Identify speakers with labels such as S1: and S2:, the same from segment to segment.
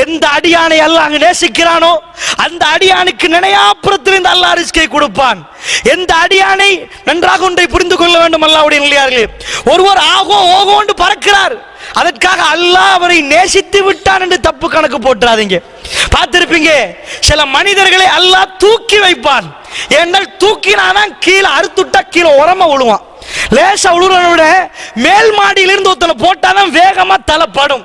S1: எந்த அடியானை எல்லாம் அங்கு நேசிக்கிறானோ அந்த அடியானுக்கு நினையாப்புறத்திலிருந்து அல்லாஹ் ரிஸ்கை கொடுப்பான். எந்த அடியானை நன்றாக ஒன்றை புரிந்து கொள்ள வேண்டும் அல்லாவுடைய நிலையார்களே ஒருவர் ஆகோ ஓகோ என்று பறக்கிறார். அதற்காக அல்லாஹ் அவரை நேசித்து விட்டான் என்று தப்பு கணக்கு போட்டுறாதீங்க. பார்த்திருப்பீங்க சில மனிதர்களை அல்லாஹ் தூக்கி வைப்பான். ஏன்னால் தூக்கினாதான் கீழே அறுத்துட்டா கீழே உரமா விழுவான் லேசா விழுறத விட மேல் மாடியிலிருந்து ஒருத்தனை போட்டாதான் வேகமா தலைப்படும்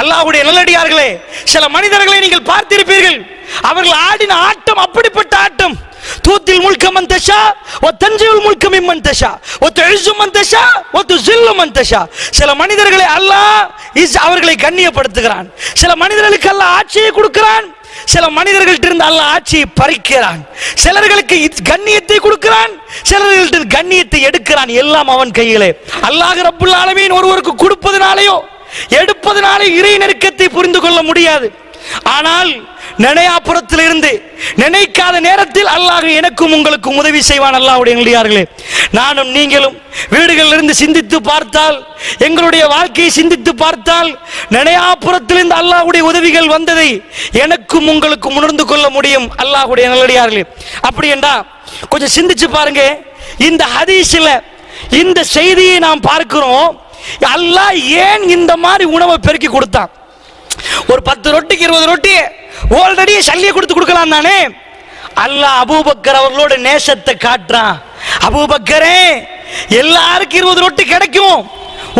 S1: அல்லாஹ்வுடைய நல்லடியார்களே சில மனிதர்களை நீங்கள் பார்த்திருப்பீர்கள். அவர்கள் ஆடின ஆட்டம் அப்படிப்பட்ட ஆட்டம். தூத்தில் முல்க மன் தஷா ஒ தஞ்சில் முல்க தஷா ஒ துஇஸ்ஸு மன் தஷா ஒ துஸில்லு தஷா. சில மனிதர்களை அல்லாஹ் இஸ் அவர்களை கண்ணியப்படுத்துகிறான். சில மனிதர்களுக்கு அல்லாஹ் ஆட்சியை கொடுக்கிறான். சில மனிதர்கள்ட்ட இருந்து அல்லாஹ் ஆட்சியை பறிக்கிறான். சிலர்களுக்கு கண்ணியத்தை கொடுக்கிறான். சிலர்கள்ட்ட கண்ணியத்தை எடுக்கிறான் எல்லாம் அவன் கையிலே. அல்லாஹ் ரப்புல் ஆலமீன் ஒருவருக்கு கொடுப்பதனாலேயோ எடுப்பதனால இறை நெருக்கத்தை புரிந்து கொள்ள முடியாது. ஆனால் நினையாப்புறத்தில் இருந்து நினைக்காத நேரத்தில் அல்லாஹ் எனக்கும் உங்களுக்கும் உதவி செய்வான் அல்லாஹ்வுடைய நல்லடியார்களே நானும் நீங்களும் வீடுகளில் இருந்து சிந்தித்து பார்த்தால் எங்களுடைய வாழ்க்கையை சிந்தித்து பார்த்தால் நினையாப்புறத்திலிருந்து அல்லாஹுடைய உதவிகள் வந்ததை எனக்கும் உங்களுக்கும் உணர்ந்து கொள்ள முடியும் அல்லாஹ்வுடைய நல்லடியார்களே அப்படி என்றா கொஞ்சம் சிந்திச்சு பாருங்க. இந்த ஹதீஸில் இந்த செய்தியை நாம் பார்க்கிறோம். அல்லாஹ் ஏன் இந்த மாதிரி உணவை பெருக்கி கொடுத்தான்? ஒரு பத்து ரொட்டிக்கு இருபது ரொட்டி ஆல்ரெடி சல்லியை கொடுத்து கொடுக்கலாம் தானே? அல்லாஹ் அபூபக்கர் அவர்களோட நேசத்தை காட்டுறான். அபூபக்கரே எல்லாருக்கும் இருபது ரொட்டி கிடைக்கும்.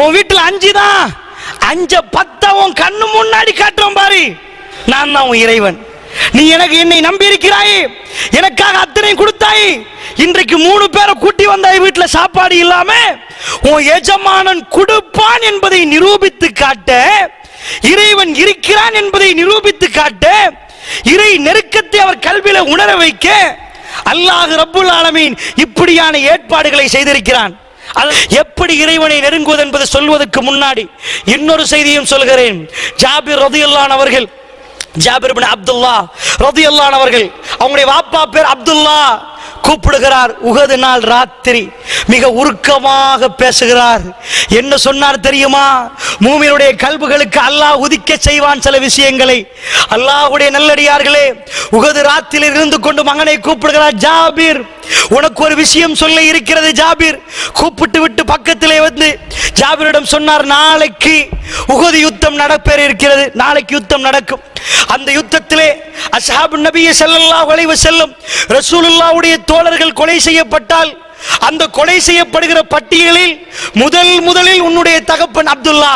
S1: உன் வீட்டில் அஞ்சு தான். அஞ்ச பத்த உன் கண்ணு முன்னாடி காட்டுறோம் பாரு. நான் தான் உன் இறைவன். நீ எனக்கு என்னை நம்பி இருக்கிறாய் எனக்காக அத்தனை கொடுத்தாய். இன்றைக்கு மூணு பேரை கூட்டி வந்தாய் வீட்டில் சாப்பாடு இல்லாமல் உன் எஜமானன் கொடுப்பான் என்பதை நிரூபித்து காட்ட இறைவன் இருக்கிறான் என்பதை நிரூபித்து காட்ட இறை நெருக்கத்தை அவர் கல்வியில உணர வைக்க அல்லாஹ் ரப்புல் ஆலமீன் இப்படியான ஏற்பாடுகளை செய்திருக்கிறான். எப்படி இறைவனை நெருங்குவது என்பதை சொல்வதற்கு முன்னாடி இன்னொரு செய்தியும் சொல்கிறேன். ஜாபிர் ரதியுல்லான் அவர்கள் ஜாபிர் அப்துல்லா ரதியுல்லான் அவர்கள் அவங்களுடைய வாப்பா பேர் அப்துல்லா. கூப்பிடுகிறார். உகது நாள் ராத்திரி. மிக உருக்கமாக பேசுகிறார். என்ன சொன்னார் தெரியுமா? மூமியினுடைய கல்புகளுக்கு அல்லாஹ் உதிக்க செய்வான் சில விஷயங்களை. அல்லாஹ்வுடைய நல்லடியார்களே உகது ராத்திரியில் இருந்து கொண்டு மகனை கூப்பிடுகிறார் ஜாபீர். உனக்கு ஒரு விஷயம் சொல்ல இருக்கிறது ஜாபீர். கூப்பிட்டு விட்டு பக்கத்திலே வந்து ஜாபீரிடம் சொன்னார் நாளைக்கு உகது யுத்தம் நடப்பேற இருக்கிறது நாளைக்கு யுத்தம் நடக்கும். அந்த யுத்தத்திலே அசாபு நபியை செல்லல்லா அலைஹி செல்லும் ரசூலுல்லாவுடைய தோழர்கள் கொலை செய்யப்பட்டால் அந்த கொலை செய்யப்படுகிற பட்டியலில் முதல் முதலில் உன்னுடைய தகப்பன் அப்துல்லா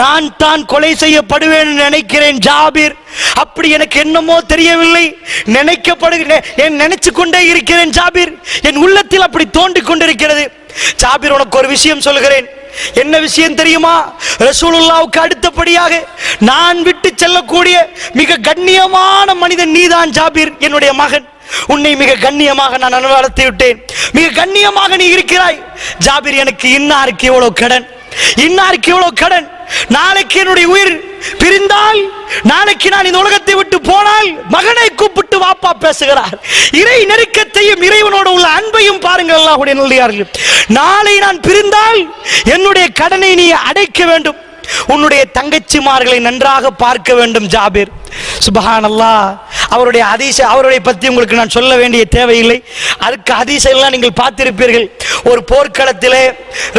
S1: நான் தான் கொலை செய்யப்படுவேன் நினைக்கிறேன் ஜாபீர். அப்படி எனக்கு என்னமோ தெரியவில்லை. நினைக்கப்படுகிறேன் என் நினைச்சு கொண்டே இருக்கிறேன் ஜாபீர். என் உள்ளத்தில் அப்படி தோண்டிக் கொண்டிருக்கிறது. ஜாபீர் உனக்கு ஒரு விஷயம் சொல்கிறேன் என்ன விஷயம் தெரியுமா? ரசூலுல்லாவுக்கு அடுத்தபடியாக நான் விட்டு செல்லக்கூடிய மிக கண்ணியமான மனிதன் நீதான் ஜாபீர் என்னுடைய மகன். உன்னை மிக கண்ணியமாக நான் வளர்த்து விட்டேன். மிக கண்ணியமாக நீ இருக்கிறாய். ஜாபிர் எனக்கு இன்னாருக்கு எவ்வளவு கடன்? இன்னாருக்கு எவ்வளவு கடன்? நாளைக்கு என்னுடைய உயிர் பிரிந்தால் நாளைக்கு நான் இந்த உலகத்தை விட்டு போனால் மகனை கூப்பிட்டு வாப்பா பேசுகிறார். இறை நெருக்கத்தையும் இறைவனோடு உள்ள அன்பையும் பாருங்கள் அல்லாஹுடைய நல்லியார்கள் நாளை நான் பிரிந்தால் என்னுடைய கடனை நீ அடைக்க வேண்டும். உன்னுடைய தங்கச்சிமார்களை நன்றாக பார்க்க வேண்டும் ஜாபீர். சுபஹான் அல்லாஹ் அவருடைய அதிச அவருடைய பற்றி உங்களுக்கு நான் சொல்ல வேண்டிய தேவையில்லை. அதுக்கு அதிசயம் நீங்கள் பார்த்திருப்பீர்கள். ஒரு போர்க்களத்திலே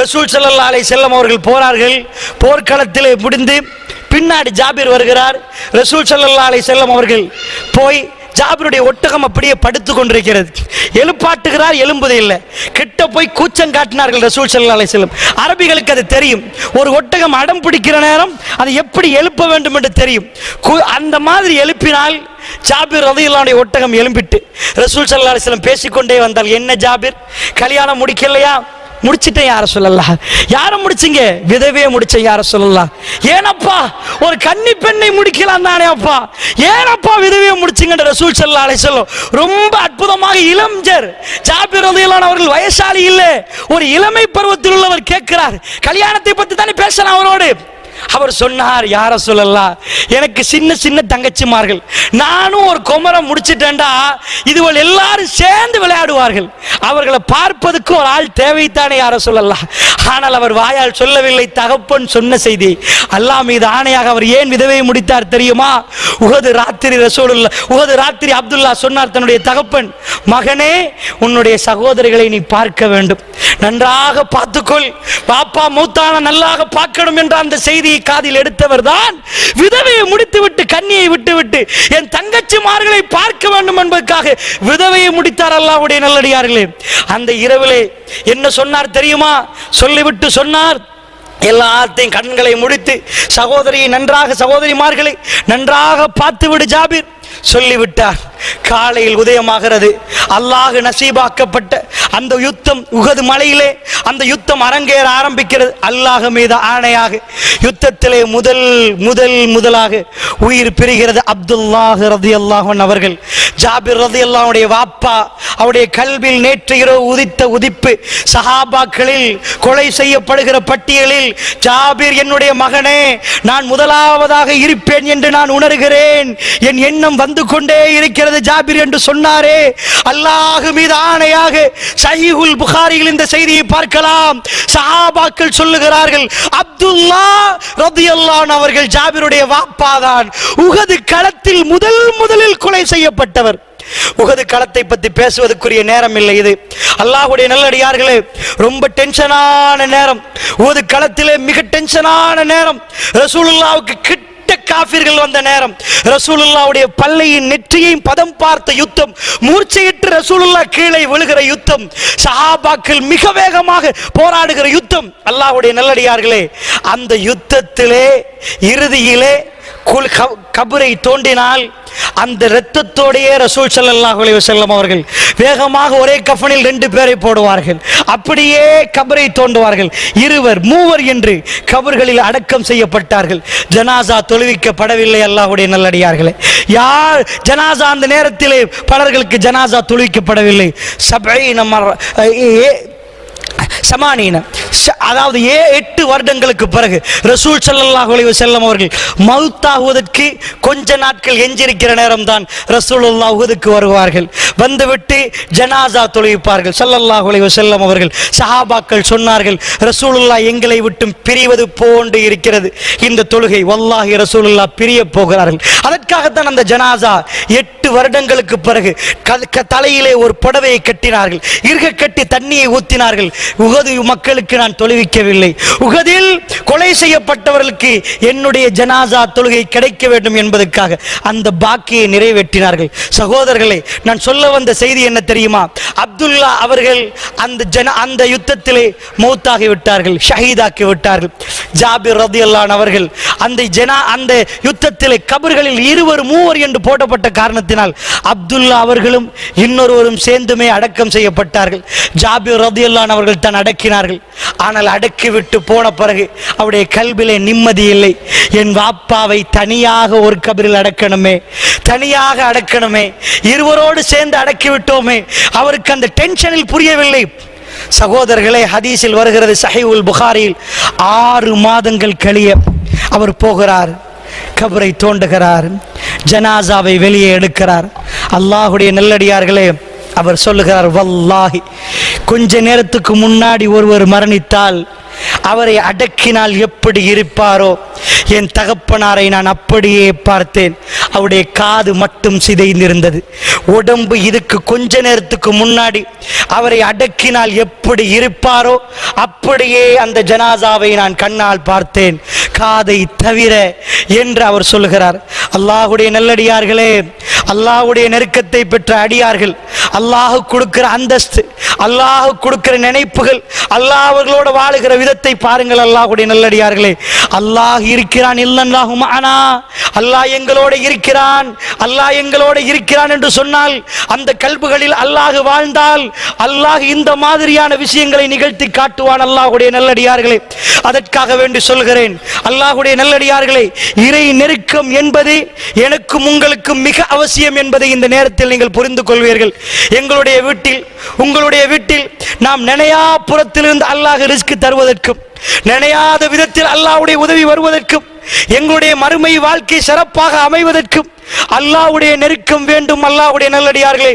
S1: ரசூல் சல்லா அலை செல்லம் அவர்கள் போறார்கள். போர்க்களத்திலே முடிந்து பின்னாடி ஜாபீர் வருகிறார். ரசூல் சல்லா அலை செல்லம் அவர்கள் போய் ஜாபிருடைய ஒட்டகம் அப்படியே படுத்து கொண்டிருக்கிறது. எழுப்பாட்டுகிறார் எழும்புதே இல்லை. கிட்ட போய் கூச்சம் காட்டினார்கள் ரசூல் சல்லா அலைஹி வஸல்லம். அரபிகளுக்கு அது தெரியும். ஒரு ஒட்டகம் அடம் பிடிக்கிற நேரம் அதை எப்படி எழுப்ப வேண்டும் என்று தெரியும். அந்த மாதிரி எழுப்பினால் ஜாபிர் ரதையில்லாவுடைய ஒட்டகம் எழும்பிட்டு ரசூல் சல்லா அலைஹி பேசிக்கொண்டே வந்தால் என்ன ஜாபிர்? கல்யாணம் முடிக்கலையா? முடிச்சிட்டேன் யார சொல்லலாம் யாரை முடிச்சிங்க? விதவே முடிச்சேன் யார சொல்லலாம் ஏனப்பா ஒரு கன்னி பெண்ணை முடிக்கலாம் தானே அப்பா. ஏனப்பா விதவையை முடிச்சிங்கன்ற ரசூல் ஸல்லல்லாஹு அலை சொல்லும் ரொம்ப அற்புதமாக இளஞ்சர் ஜாபிர் அவர்கள் வயசாளி இல்லை. ஒரு இளமை பருவத்தில் உள்ளவர் கேட்கிறார். கல்யாணத்தை பற்றி தானே பேசலாம் அவரோடு. அவர் சொன்னார் யார சொல்லலாம் எனக்கு சின்ன சின்ன தங்கச்சிமார்கள். நானும் ஒரு குமரம் முடிச்சிட்டேன்டா. இதுவள் எல்லாரும் சேர்ந்து விளையாடுவார்கள். அவர்களை பார்ப்பதற்கு ஒரு ஆள் தேவைத்தானே யார சொல்லலாம் ஆனால் அவர் வாயால் சொல்லவில்லை. தகப்பன் சொன்ன செய்தி அல்லாஹ் மீது ஆணையாக அவர் ஏன் விதவையை முடித்தார் தெரியுமா? உகது ராத்திரி ரசோலுல்ல உகது ராத்திரி அப்துல்லா சொன்னார் தன்னுடைய தகப்பன் மகனே உன்னுடைய சகோதரிகளை நீ பார்க்க வேண்டும். நன்றாக பார்த்துக்கொள். பாப்பா மூத்தான நல்லாக பார்க்கணும் என்ற அந்த செய்தி செய்தியை காதில் எடுத்தவர் தான் விதவையை முடித்துவிட்டு கண்ணியை விட்டுவிட்டு என் தங்கச்சிமார்களை பார்க்க வேண்டும் என்பதற்காக விதவையை முடித்தார் அல்லாவுடைய நல்லடியார்களே. அந்த இரவிலே என்ன சொன்னார் தெரியுமா? சொல்லிவிட்டு சொன்னார். எல்லாத்தையும் கண்களை முடித்து சகோதரியை நன்றாக சகோதரிமார்களை நன்றாக பார்த்து விடு ஜாபீர். சொல்லிவிட்டார். காலையில் உதயமாகிறது. அல்லாஹ் நசீபாக்கப்பட்ட அந்த யுத்தம் உகது மலையிலே அந்த யுத்தம் அரங்கேற ஆரம்பிக்கிறது. அல்லாஹ் மீது ஆணையாக யுத்தத்திலே முதல் முதல் முதலாக உயிர் பிரிகிறது அப்துல்லாஹ் ரதி அல்லாஹன் அவர்கள். ஜாபிர் ரதி அல்லாவுடைய வாப்பா அவருடைய கல்வியில் நேற்று இரவு உதித்த உதிப்பு சஹாபாக்களில் கொலை செய்யப்படுகிற பட்டியலில் ஜாபிர் என்னுடைய மகனே நான் முதலாவதாக இருப்பேன் என்று நான் உணர்கிறேன். என் எண்ணம் வந்து கொண்டே இருக்கிறது ஜாபிர் என்று சொன்னாரே. அல்லாஹ் மீது ஆணையாக சஹீஹுல் புகாரியில் இந்த செய்தியை பார்க்கலாம். சஹாபாக்கள் சொல்லுகிறார்கள் அப்துல்லா ரத்தியல்லான் அவர்கள் ஜாபிருடைய வாப்பாதான். உகது களத்தில் முதல் முதலில் கொலை செய்யப்பட்டவர். உகது களத்தை பத்தி பேசுவதற்குரிய நேரம் இல்லை இது. அல்லாஹுடைய நல்லடியார்களே ரொம்ப டென்ஷனான நேரம். உகது களத்திலே மிக டென்ஷனான நேரம். ரசூலுல்லாவுக்கு கிட்ட காபிர்கள் வந்த நேரம். ரசூலுல்லாவுடைய பல்லையின் நெற்றியையும் பதம் பார்த்த யுத்தம் மூர்ச்சையிட்டு ரசூலுல்லா கீழே விழுகிற யுத்தம் சஹாபாக்கள் மிக வேகமாக போராடுகிற யுத்தம். அல்லாஹ்வுடைய நல்லடியார்களே அந்த யுத்தத்திலே இறுதியிலே கபரை தோண்டினால் அந்த இரத்தத்தோடையே ரசூல் ஸல்லல்லாஹு செல்லம் அவர்கள் வேகமாக ஒரே கஃபனில் ரெண்டு பேரை போடுவார்கள். அப்படியே கபரை தோண்டுவார்கள். இருவர் மூவர் என்று கபர்களில் அடக்கம் செய்யப்பட்டார்கள். ஜனாசா தொழுவிக்கப்படவில்லை அல்லாஹுடைய நல்லடியார்களே. யார் ஜனாசா அந்த நேரத்திலே பலர்களுக்கு ஜனாசா தொழுவிக்கப்படவில்லை. சபை நம்ம சமானீன ச- அதாவது ஏ எட்டு வருடங்களுக்கு பிறகு ரசூல் சல்லாஹ் அலைஹி செல்லம் அவர்கள் மவுத்தாகுவதற்கு கொஞ்ச நாட்கள் எஞ்சிருக்கிற நேரம் தான் ரசூலுல்லாஹ் உஹதுக்கு வருவார்கள். வந்துவிட்டு ஜனாசா தொழுவிப்பார்கள். சல்லல்லாஹ் அலைஹி செல்லம் அவர்கள் சஹாபாக்கள் சொன்னார்கள் ரசூலுல்லாஹ் எங்களை விட்டும் பிரிவது போன்று இருக்கிறது. இந்த தொழுகை வல்லாஹி ரசூலுல்லாஹ் பிரிய போகிறார்கள். அதற்காகத்தான் அந்த ஜனாசா எட்டு வருடங்களுக்கு பிறகு தலையிலே ஒரு புடவையை கட்டினார்கள். இருக கட்டி தண்ணியை ஊத்தினார்கள். உகது மக்களுக்கு நான் தொழுவிக்கவில்லை. உகதில் கொலை செய்யப்பட்டவர்களுக்கு என்னுடைய ஜனாசா தொழுகை கிடைக்க வேண்டும் என்பதற்காக அந்த பாக்கியை நிறைவேற்றினார்கள். சகோதரர்களை நான் சொல்ல வந்த செய்தி என்ன தெரியுமா? அப்துல்லா அவர்கள் அந்த ஜன அந்த யுத்தத்திலே மௌத்தாகி விட்டார்கள் ஷஹீதாக்கி விட்டார்கள். ஜாபிர் ரதியல்லான் அவர்கள் அந்த ஜனா அந்த யுத்தத்திலே கபர்களில் இருவர் மூவர் என்று போடப்பட்ட காரணத்தினால் அப்துல்லா அவர்களும் இன்னொருவரும் சேர்ந்துமே அடக்கம் செய்யப்பட்டார்கள். ஜாபிர் ரதியல்லான் அவர்கள் தான் அடக்கினார்கள். ஆனால் அடக்கி விட்டு போன பிறகு அவருடைய கல்விலே நிம்மதி இல்லை. என் வாப்பாவை தனியாக ஒரு கபரில் அடக்கணுமே. தனியாக அடக்கணுமே. இருவரோடு சேர்ந்து அடக்கி விட்டோமே. அவருக்கு அந்த டென்ஷனில் புரியவில்லை. சகோதரர்களே ஹதீஸில் வருகிறது சஹிவுல் புகாரில் ஆறு மாதங்கள் கழிய அவர் போகிறார் கபரை தோண்டுகிறார் ஜனாசாவை வெளியே எடுக்கிறார். அல்லாஹுடைய நல்லடியார்களே அவர் சொல்லுகிறார் வல்லாஹி கொஞ்ச நேரத்துக்கு முன்னாடி ஒருவர் மரணித்தால் அவரை அடக்கினால் எப்படி இருப்பாரோ? என் தகப்பனாரை நான் அப்படியே பார்த்தேன். அவருடைய காது மட்டும் சிதைந்திருந்தது. உடம்பு இதுக்கு கொஞ்ச நேரத்துக்கு முன்னாடி அவரை அடக்கினால் எப்படி இருப்பாரோ அப்படியே அந்த ஜனாசாவை நான் கண்ணால் பார்த்தேன். காதை தவிர என்று அவர் சொல்லுகிறார். அல்லாஹுடைய நல்லடியார்களே அல்லாஹுடைய நெருக்கத்தை பெற்ற அடியார்கள். அல்லாஹ் கொடுக்கிற அந்தஸ்து அல்லாஹு கொடுக்கிற நினைப்புகள் அல்லாஹ் அவர்களோட வாழுகிற விதத்தை பாருங்கள் அல்லாஹுடைய நல்லடியார்களே. அல்லாஹ் இருக்கிறான் இல்லல்லாஹு ஆனா அல்லாஹ் எங்களோட இருக்கிறான் அல்லாஹ் எங்களோட இருக்கிறான் என்று சொன்னால் அந்த கல்புகளில் அல்லாஹ் வாழ்ந்தால் அல்லாஹ் இந்த மாதிரியான விஷயங்களை நிகழ்த்தி காட்டுவான் அல்லாஹுடைய நல்லடியார்களே. அதற்காக வேண்டி சொல்கிறேன் அல்லாஹுடைய நல்லடியார்களே இறை நெருக்கம் என்பது எனக்கும் உங்களுக்கும் மிக அவசியம். என்பதை இந்த நேரத்தில் நீங்கள் புரிந்து கொள்வீர்கள். எங்களுடைய வீட்டில் உங்களுடைய வீட்டில் நாம் நினையா புறத்திலிருந்து அல்லாஹ் ரிஸ்க் தருவதற்கும் நினையாத விதத்தில் அல்லாஹ்வுடைய உதவி வருவதற்கும் எங்களுடைய மறுமை வாழ்க்கை சிறப்பாக அமைவதற்கும் அல்லாஹ்வுடைய நெருக்கம் வேண்டும் அல்லாஹ்வுடைய நல்லடியார்களே.